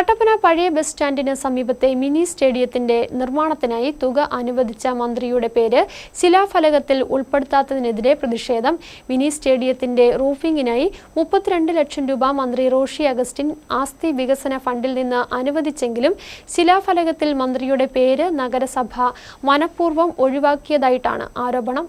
കട്ടപ്പന പഴയ ബസ് സ്റ്റാൻഡിന് സമീപത്തെ മിനി സ്റ്റേഡിയത്തിന്റെ നിർമ്മാണത്തിനായി തുക അനുവദിച്ച മന്ത്രിയുടെ പേര് ശിലാഫലകത്തിൽ ഉൾപ്പെടുത്താത്തതിനെതിരെ പ്രതിഷേധം. മിനി സ്റ്റേഡിയത്തിന്റെ റൂഫിംഗിനായി മുപ്പത്തിരണ്ട് ലക്ഷം രൂപ മന്ത്രി റോഷി അഗസ്റ്റിൻ ആസ്തി വികസന ഫണ്ടിൽ നിന്ന് അനുവദിച്ചെങ്കിലും ശിലാഫലകത്തിൽ മന്ത്രിയുടെ പേര് നഗരസഭ മനഃപൂർവം ഒഴിവാക്കിയതായിട്ടാണ് ആരോപണം.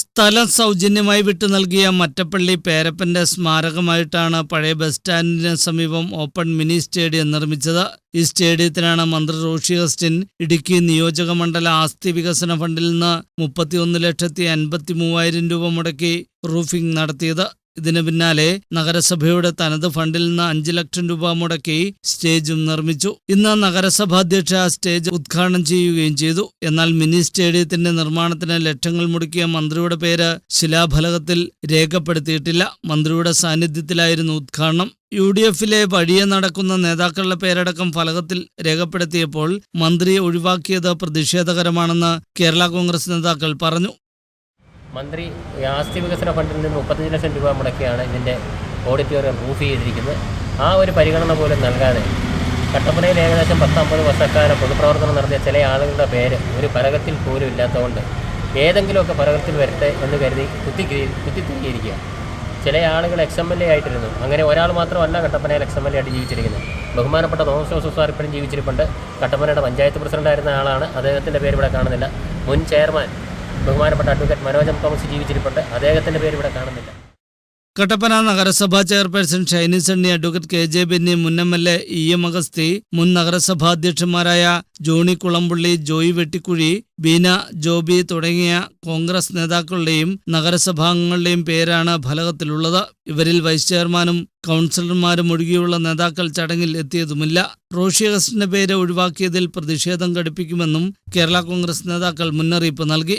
സ്ഥലം സൗജന്യമായി വിട്ടു നൽകിയ മറ്റപ്പള്ളി പേരപ്പന്റെ സ്മാരകമായിട്ടാണ് പഴയ ബസ് സ്റ്റാൻഡിന് സമീപം ഓപ്പൺ മിനി സ്റ്റേഡിയം നിർമ്മിച്ചത്. ഈ സ്റ്റേഡിയത്തിനാണ് മന്ത്രി റോഷി അഗസ്റ്റിൻ ഇടുക്കി നിയോജക മണ്ഡല ആസ്തി വികസന ഫണ്ടിൽ നിന്ന് മുപ്പത്തിയൊന്ന് ലക്ഷത്തി അൻപത്തി മൂവായിരം രൂപ മുടക്കി റൂഫിംഗ് നടത്തിയത്. ഇതിന് പിന്നാലെ നഗരസഭയുടെ തനത് ഫണ്ടിൽ നിന്ന് അഞ്ച് ലക്ഷം രൂപ മുടക്കി സ്റ്റേജും നിർമ്മിച്ചു. ഇന്ന് നഗരസഭാധ്യക്ഷ സ്റ്റേജ് ഉദ്ഘാടനം ചെയ്യുകയും ചെയ്തു. എന്നാൽ മിനി സ്റ്റേഡിയത്തിന്റെ നിർമ്മാണത്തിന് ലക്ഷങ്ങൾ മുടക്കിയ മന്ത്രിയുടെ പേര് ശിലാഫലകത്തിൽ രേഖപ്പെടുത്തിയിട്ടില്ല. മന്ത്രിയുടെ സാന്നിധ്യത്തിലായിരുന്നു ഉദ്ഘാടനം. യു ഡി എഫിലെ വഴിയെ നടക്കുന്ന നേതാക്കളുടെ പേരടക്കം ഫലകത്തിൽ രേഖപ്പെടുത്തിയപ്പോൾ മന്ത്രിയെ ഒഴിവാക്കിയത് പ്രതിഷേധകരമാണെന്ന് കേരള കോൺഗ്രസ് നേതാക്കൾ പറഞ്ഞു. മന്ത്രി ആസ്തി വികസന ഫണ്ടിൽ നിന്ന് മുപ്പത്തഞ്ച് ലക്ഷം രൂപ മുടക്കിയാണ് ഇതിന്റെ ഓഡിറ്റോറിയം റൂഫ് ചെയ്തിരിക്കുന്നത്. ആ ഒരു പരിഗണന പോലും നൽകാതെ കട്ടപ്പനയിൽ ഏകദേശം പത്തമ്പത് വർഷക്കാലം പൊതുപ്രവർത്തനം നടത്തിയ ചില ആളുകളുടെ പേര് ഒരു ഫലകത്തിൽ പോലും ഇല്ലാത്തതുകൊണ്ട് ഏതെങ്കിലുമൊക്കെ ഫലകത്തിൽ വരട്ടെ എന്ന് കരുതി കുത്തി കുത്തിത്തിരിയിരിക്കുക. ചില ആളുകൾ എക്സ് എം എൽ എ ആയിട്ടിരുന്നു. അങ്ങനെ ഒരാൾ മാത്രമല്ല കട്ടപ്പനയിൽ എക്സ് എം എൽ എ ആയിട്ട് ജീവിച്ചിരിക്കുന്നത്. ബഹുമാനപ്പെട്ട തോമസ് ജോസഫ് സാർ ഇപ്പോഴും ജീവിച്ചിരിപ്പുണ്ട്. കട്ടപ്പനയുടെ പഞ്ചായത്ത് പ്രസിഡന്റ് ആയിരുന്ന ആളാണ്. അദ്ദേഹത്തിന്റെ പേര് ഇവിടെ കാണുന്നില്ല. മുൻ ചെയർമാൻ ബഹുമാനപ്പെട്ട അഡ്വക്കേറ്റ് മനോജം തോമസ് ജീവിച്ചിരിപ്പുണ്ട്. അദ്ദേഹത്തിന്റെ പേര് ഇവിടെ കാണുന്നില്ല. കട്ടപ്പന നഗരസഭാ chairperson Shiny Sunny advocate K J Benny മുൻ M L A E M Augusthy മുൻ നഗരസഭാ അധ്യക്ഷന്മാരായ ജോണി കുളമ്പുള്ളി ജോയി വെട്ടിക്കുഴി ബീന ജോബി തുടങ്ങിയ കോൺഗ്രസ് നേതാക്കളുടെയും നഗരസഭാംഗങ്ങളുടെയും പേരാണ് ഫലകത്തിലുള്ളത്. ഇവരിൽ വൈസ് ചെയർമാനും കൗൺസിലർമാരും ഒഴികെയുള്ള നേതാക്കൾ ചടങ്ങിൽ എത്തിയതുമില്ല. റോഷി അഗസ്റ്റിന്റെ പേര് ഒഴിവാക്കിയതിൽ പ്രതിഷേധം ഘടിപ്പിക്കുമെന്നും കേരള കോൺഗ്രസ് നേതാക്കൾ മുന്നറിയിപ്പ് നൽകി.